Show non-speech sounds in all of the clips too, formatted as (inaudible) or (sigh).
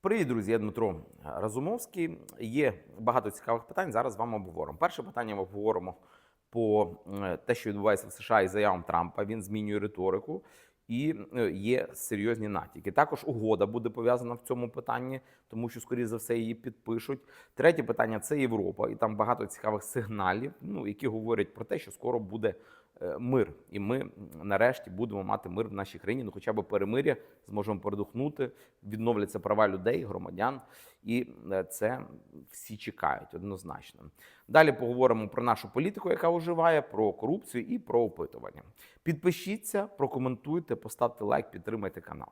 Привіт, друзі, я Дмитро Разумовський. Є багато цікавих питань. Зараз з вами обговоримо. Перше питання ми обговоримо по е, те, що відбувається в США із заявам Трампа. Він змінює риторику і е, є серйозні натяки. Також угода буде пов'язана в цьому питанні, тому що, скоріше за все, її підпишуть. Третє питання це Європа, і там багато цікавих сигналів, ну які говорять про те, що скоро буде мир, і ми нарешті будемо мати мир в нашій країні. Ну, хоча б перемир'я зможемо передухнути, відновляться права людей, громадян, і е, це всі чекають однозначно. Далі поговоримо про нашу політику, яка оживає, про корупцію і про опитування. Підпишіться, прокоментуйте, поставте лайк, підтримайте канал.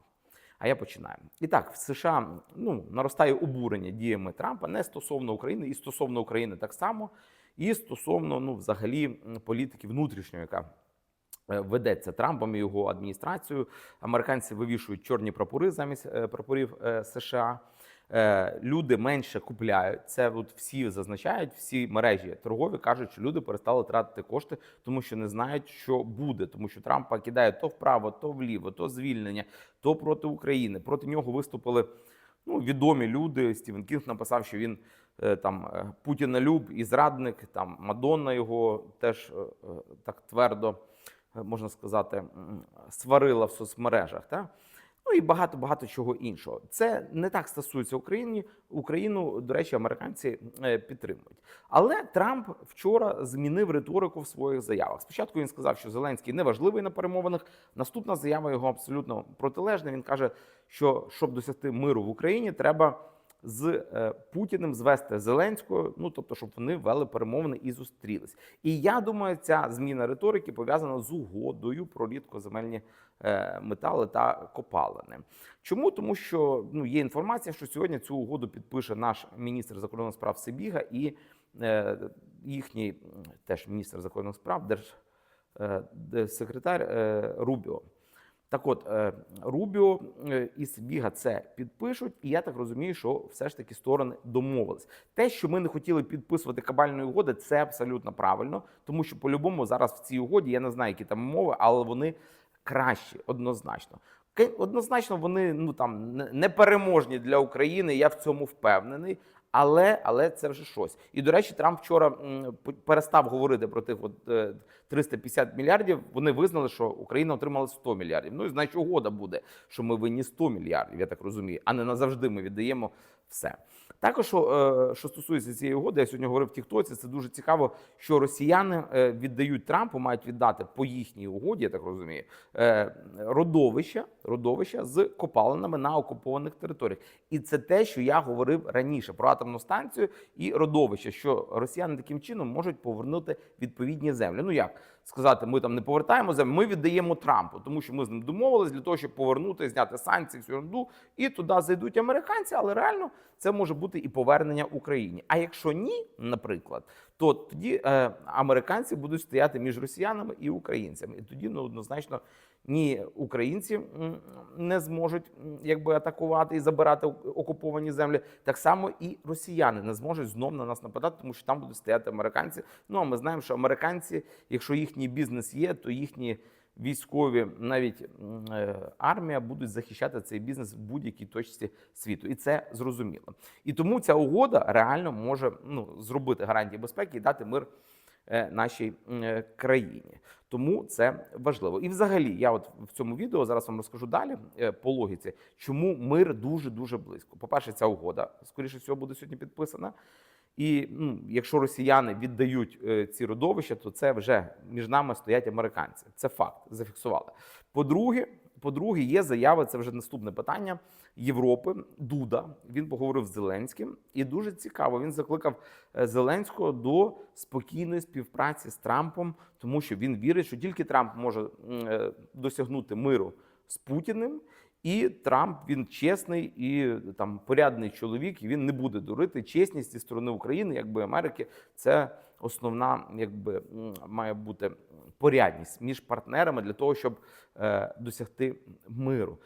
А я починаю. І так, в США ну, наростає обурення діями Трампа не стосовно України, і стосовно України так само, і стосовно ну, взагалі політики внутрішньої, яка е, ведеться Трампом і його адміністрацією. Американці вивішують чорні прапори замість е, прапорів е, США. Люди менше купляють. Це от всі зазначають, всі мережі торгові кажуть, що люди перестали тратити кошти, тому що не знають, що буде. Тому що Трампа кидає то вправо, то вліво, то звільнення, то проти України. Проти нього виступили ну, відомі люди. Стівен Кінг написав, що він там е, Путінолюб і зрадник. Там Мадонна його теж е, е, так твердо е, можна сказати сварила в соцмережах. Та? Ну і багато багато чого іншого. Це не так стосується України. Україну, до речі, американці е, підтримують. Але Трамп вчора змінив риторику в своїх заявах. Спочатку він сказав, що Зеленський не важливий на перемовинах. Наступна заява його абсолютно протилежна. Він каже, що щоб досягти миру в Україні, треба з е, Путіним звести Зеленського, ну тобто, щоб вони вели перемовини і зустрілись. І я думаю, ця зміна риторики пов'язана з угодою про рідкоземельні е, метали та копалини. Чому? Тому що ну є інформація, що сьогодні цю угоду підпише наш міністр закордонних справ Сибіга і е, їхній теж міністр закордонних справ, держ е, секретар е, Рубіо. Так от, е, Рубіо е, і Сибіга це підпишуть, і я так розумію, що все ж таки сторони домовились. Те, що ми не хотіли підписувати кабальної угоди, це абсолютно правильно, тому що по-любому зараз в цій угоді я не знаю, які там умови, але вони кращі, однозначно. Однозначно, вони ну там не- непереможні для України. Я в цьому впевнений. Але, але це вже щось. І до речі, Трамп вчора перестав говорити про тих от е, 350 мільярдів. Вони визнали, що Україна отримала 100 мільярдів. Ну і значить, угода буде, що ми винні 100 мільярдів, я так розумію, а не назавжди ми віддаємо все. Також, що, е, що стосується цієї угоди, я сьогодні говорив в Тіктоці, це дуже цікаво, що росіяни е, віддають Трампу, мають віддати по їхній угоді, я так розумію, е, родовища, родовища з копалинами на окупованих територіях. І це те, що я говорив раніше про атомну станцію і родовище, що росіяни таким чином можуть повернути відповідні землі. Ну як сказати, ми там не повертаємо землю, ми віддаємо Трампу, тому що ми з ним домовились для того, щоб повернути, зняти санкції, всю ерунду, і туди зайдуть американці, але реально це може бути і повернення Україні. А якщо ні, наприклад, то тоді е, американці будуть стояти між росіянами і українцями, і тоді ну однозначно ні українці не зможуть якби атакувати і забирати окуповані землі. Так само і росіяни не зможуть знов на нас нападати, тому що там будуть стояти американці. Ну а ми знаємо, що американці, якщо їхній бізнес є, то їхні військові, навіть е, армія, будуть захищати цей бізнес в будь-якій точці світу, і це зрозуміло. І тому ця угода реально може ну зробити гарантії безпеки і дати мир нашій е, країні. Тому це важливо. І взагалі, я от в цьому відео зараз вам розкажу далі е, по логіці, чому мир дуже дуже близько. По-перше, ця угода, скоріше всього, буде сьогодні підписана. І ну, якщо росіяни віддають е, ці родовища, то це вже між нами стоять американці. Це факт, зафіксували. По-друге, по-друге, є заява, це вже наступне питання Європи. Дуда він поговорив з Зеленським, і дуже цікаво. Він закликав е, Зеленського до спокійної співпраці з Трампом, тому що він вірить, що тільки Трамп може е, досягнути миру з Путіним. І Трамп він чесний і там порядний чоловік, і він не буде дурити. Чесність зі сторони України, якби Америки, це основна, якби має бути порядність між партнерами для того, щоб е, досягти миру.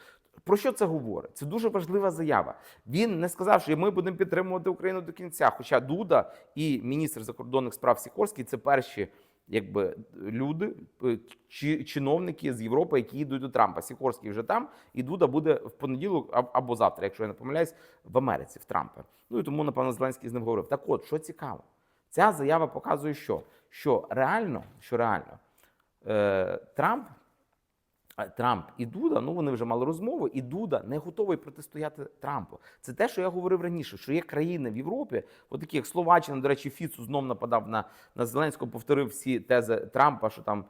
Про що це говорить? Це дуже важлива заява. Він не сказав, що ми будемо підтримувати Україну до кінця. Хоча Дуда і міністр закордонних справ Сікорський це перші якби люди, е, чи, чиновники з Європи, які йдуть до Трампа. Сікорський вже там, і Дуда буде в понеділок або завтра, якщо я не помиляюсь, в Америці, в Трампа. Ну і тому, напевно, Зеленський з ним говорив. Так от, що цікаво, ця заява показує, що, що реально, що реально, е, Трамп Трамп і Дуда, ну вони вже мали розмову, і Дуда не готовий протистояти Трампу. Це те, що я говорив раніше, що є країни в Європі, от такі як Словаччина, до речі, Фіцу знов нападав на, на Зеленського, повторив всі тези Трампа, що там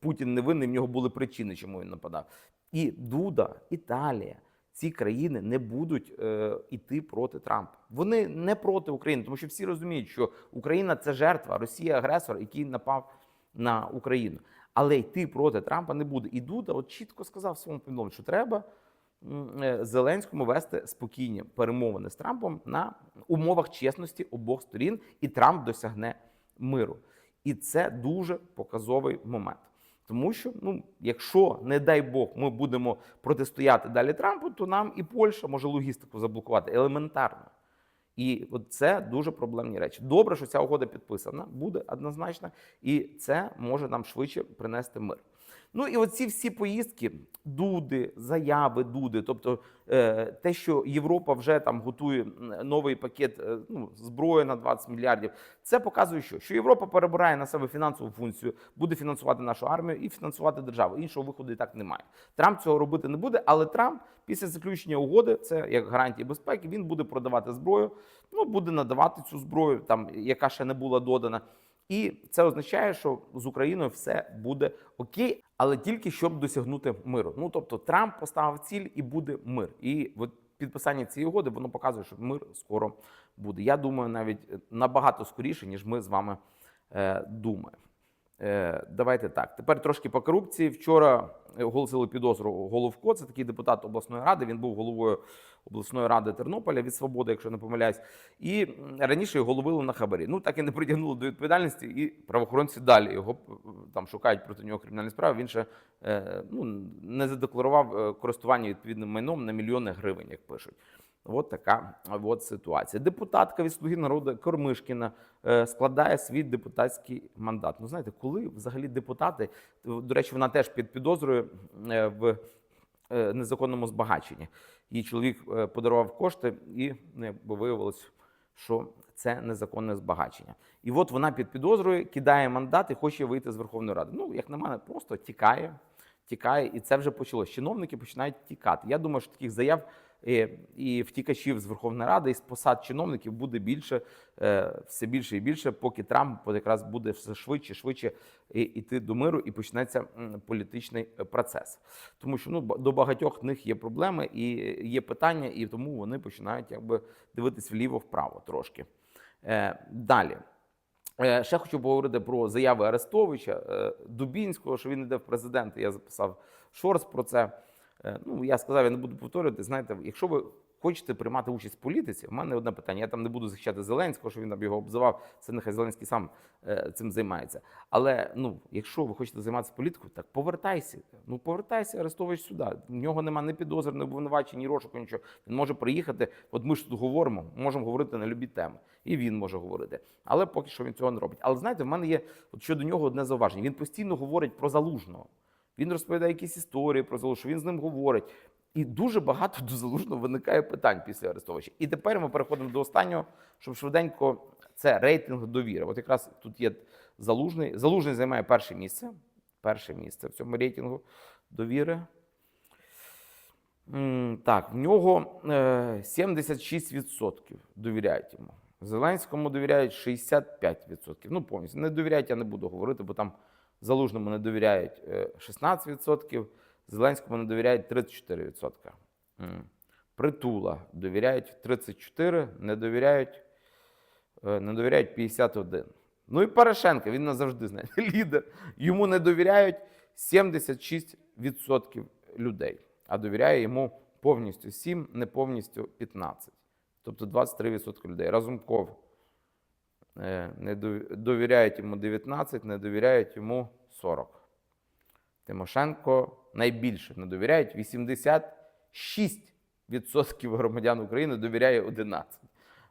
Путін не винний, в нього були причини, чому він нападав. І Дуда, Італія. Ці країни не будуть е, іти проти Трампа. Вони не проти України, тому що всі розуміють, що Україна це жертва, Росія агресор, який напав на Україну. Але йти проти Трампа не буде. І Дуда от чітко сказав своєму повідомленні, що треба е, Зеленському вести спокійні перемовини з Трампом на умовах чесності обох сторін, і Трамп досягне миру. І це дуже показовий момент. Тому що, ну, якщо, не дай Бог, ми будемо протистояти далі Трампу, то нам і Польща може логістику заблокувати елементарно. І от це дуже проблемні речі. Добре, що ця угода підписана, буде однозначно, і це може нам швидше принести мир. Ну і оці всі поїздки, дуди, заяви, дуди, тобто е, те, що Європа вже там готує новий пакет е, ну, зброї на 20 мільярдів, це показує, що? що Європа перебирає на себе фінансову функцію, буде фінансувати нашу армію і фінансувати державу. Іншого виходу і так немає. Трамп цього робити не буде, але Трамп після заключення угоди, це як гарантії безпеки, він буде продавати зброю, ну буде надавати цю зброю, там яка ще не була додана. І це означає, що з Україною все буде окей, але тільки щоб досягнути миру. Ну тобто Трамп поставив ціль і буде мир. І от підписання цієї угоди воно показує, що мир скоро буде. Я думаю, навіть набагато скоріше, ніж ми з вами е, думаємо. Е, давайте так. Тепер трошки по корупції. Вчора оголосили підозру Головко. Це такий депутат обласної ради. Він був головою обласної ради Тернополя від свободи, якщо не помиляюсь. І раніше його ловили на хабарі. Ну так і не притягнули до відповідальності, і правоохоронці далі його там шукають проти нього кримінальні справи. Він ще е, ну, не задекларував е, користування відповідним майном на мільйони гривень, як пишуть. От така от ситуація. Депутатка від слуги народу Кормишкіна е, складає свій депутатський мандат. Ну знаєте, коли взагалі депутати, до речі, вона теж під підозрою в незаконному збагаченні. Її чоловік е, подарував кошти, і якби виявилось, що це незаконне збагачення. І от вона під підозрою кидає мандат і хоче вийти з Верховної Ради. Ну, як на мене, просто тікає, тікає, і це вже почалось. Чиновники починають тікати. Я думаю, що таких заяв е, і втікачів з Верховної Ради і з посад чиновників буде більше, е, все більше і більше, поки Трамп якраз буде все швидше, швидше і- іти до миру і почнеться політичний е, процес. Тому що ну до багатьох них є проблеми і є питання, і тому вони починають якби дивитись вліво-вправо трошки. Е, Далі. Е, Ще хочу поговорити про заяви Арестовича, е, Дубінського, що він йде в президенти. Я записав шорс про це. Е, Ну, я сказав, я не буду повторювати. Знаєте, якщо ви хочете приймати участь в політиці, в мене одне питання. Я там не буду захищати Зеленського, що він там його обзивав. Це нехай Зеленський сам е, цим займається. Але ну, якщо ви хочете займатися політикою, так повертайся. Ну повертайся, Арестович сюди. В нього нема ні підозр, ні обвинувачень, ні розшуку, нічого. Він може приїхати. От ми ж тут говоримо, можемо говорити на любі теми, і він може говорити. Але поки що він цього не робить. Але знаєте, в мене є от щодо нього одне зауваження. Він постійно говорить про залужного. Він розповідає якісь історії про залужного, що він з ним говорить. І дуже багато до залужного виникає питань після Арестовича. І тепер ми переходимо до останнього, щоб швиденько це рейтинг довіри. От якраз тут є залужний. Залужний займає перше місце. Перше місце в цьому рейтингу довіри. Так, в нього е, 76% довіряють йому. Зеленському довіряють 65%. Ну, повністю. Не довіряють, я не буду говорити, бо там Залужному не довіряють е, 16%, Зеленському не довіряють 34%. Притула довіряють 34%, не довіряють, е, не довіряють 51%. Ну і Порошенко, він назавжди знаєте, (laughs) лідер. Йому не довіряють 76% людей, а довіряє йому повністю 7, не повністю 15. Тобто 23% людей. Разумков е, не довіряють йому 19, не довіряють йому 40. Тимошенко найбільше не довіряють 86% громадян України довіряє 11.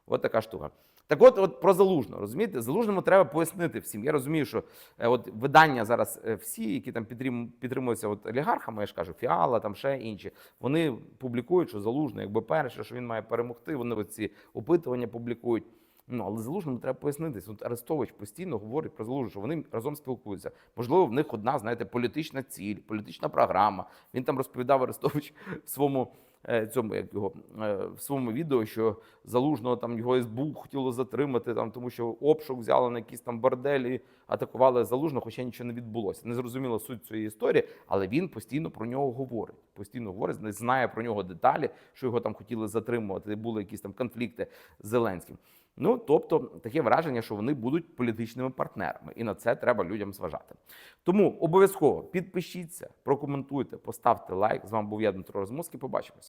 От така штука. Так от, от про залужного, розумієте, залужному треба пояснити всім. Я розумію, що е, от видання зараз е, всі, які там підтрим, підтримуються от олігархами, я ж кажу, Фіала, там ще інші, вони публікують, що залужний, якби перше, що він має перемогти. Вони ці опитування публікують. Ну, але залужному треба пояснитись. От Арестович постійно говорить про залужного, що вони разом спілкуються. Можливо, в них одна, знаєте, політична ціль, політична програма. Він там розповідав Арестович в своєму е, цьому, як його е, в своєму відео, що залужного там його СБУ хотіло затримати, там тому що обшук взяли на якісь там борделі, атакували залужного, хоча нічого не відбулося. Не зрозуміла суть цієї історії, але він постійно про нього говорить. Постійно говорить, знає про нього деталі, що його там хотіли затримувати. Були якісь там конфлікти з Зеленським. Ну тобто таке враження, що вони будуть політичними партнерами, і на це треба людям зважати. Тому обов'язково підпишіться, прокоментуйте, поставте лайк. З вами був я Дмитро Розмовський. Побачимось.